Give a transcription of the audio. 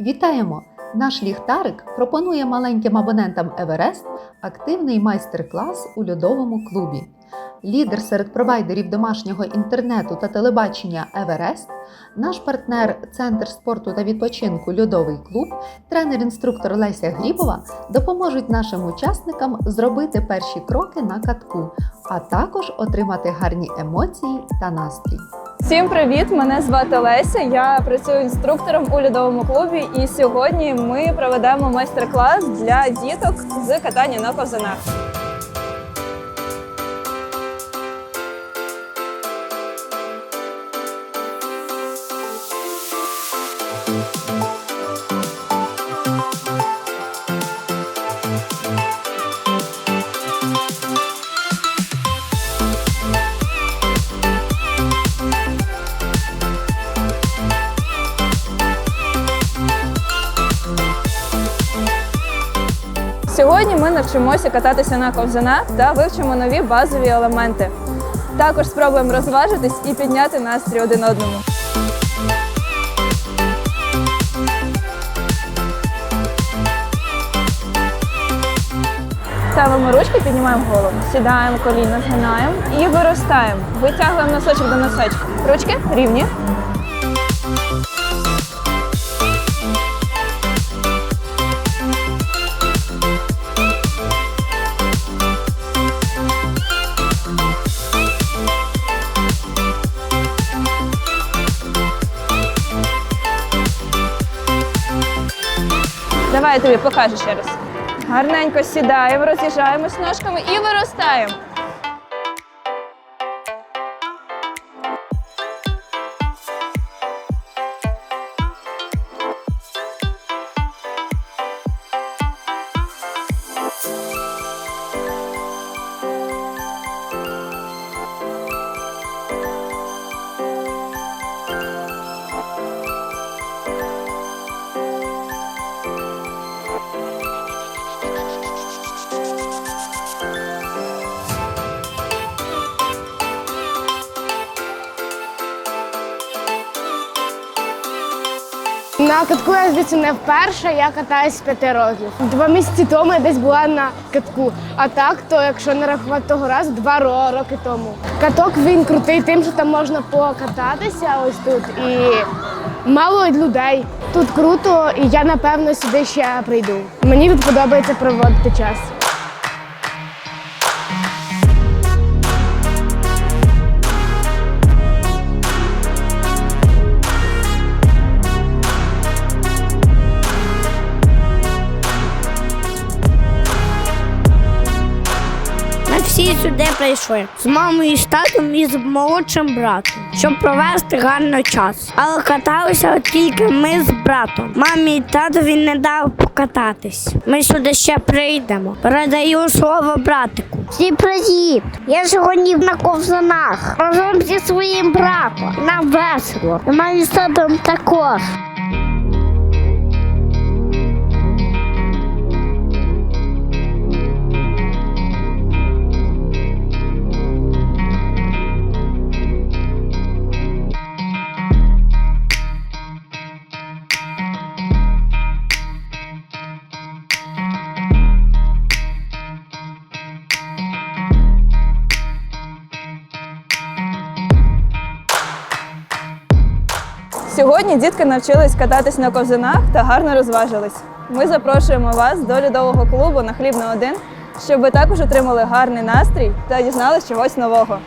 Вітаємо! Наш ліхтарик пропонує маленьким абонентам Еверест активний майстер-клас у льодовому клубі. Лідер серед провайдерів домашнього інтернету та телебачення Еверест, наш партнер Центр спорту та відпочинку Льодовий клуб, тренер-інструктор Леся Глібова допоможуть нашим учасникам зробити перші кроки на катку, а також отримати гарні емоції та настрій. Всім привіт! Мене звати Леся. Я працюю інструктором у льодовому клубі, і сьогодні ми проведемо майстер-клас для діток з катання на ковзанах. Сьогодні ми навчимося кататися на ковзанах та вивчимо нові базові елементи. Також спробуємо розважитись і підняти настрій один одному. Ставимо ручки, піднімаємо голову, сідаємо коліна, згинаємо і виростаємо. Витягуємо носочок до носочка. Ручки рівні. Давай я тобі покажу ще раз. Гарненько сідаємо, роз'їжджаємось ножками і виростаємо. На катку я звідси не вперше, я катаюсь з п'яти років. Два місяці тому я десь була на катку. А так, то якщо не рахувати того разу, два роки тому. Каток він крутий тим, що там можна покататися ось тут і мало людей. Тут круто, і я напевно сюди ще прийду. Мені тут подобається проводити час. Прийшли з мамою, з татом і з молодшим братом, щоб провести гарний час. Але каталися тільки ми з братом. Мамі і татові не дав покататись. Ми сюди ще прийдемо. Передаю слово братику. Всі привіт! Я сьогодні на ковзанах разом зі своїм братом. Нам весело. І мамі з татом також. Сьогодні дітки навчились кататись на ковзанах та гарно розважились. Ми запрошуємо вас до льодового клубу на хліб на один, щоб ви також отримали гарний настрій та дізнались чогось нового.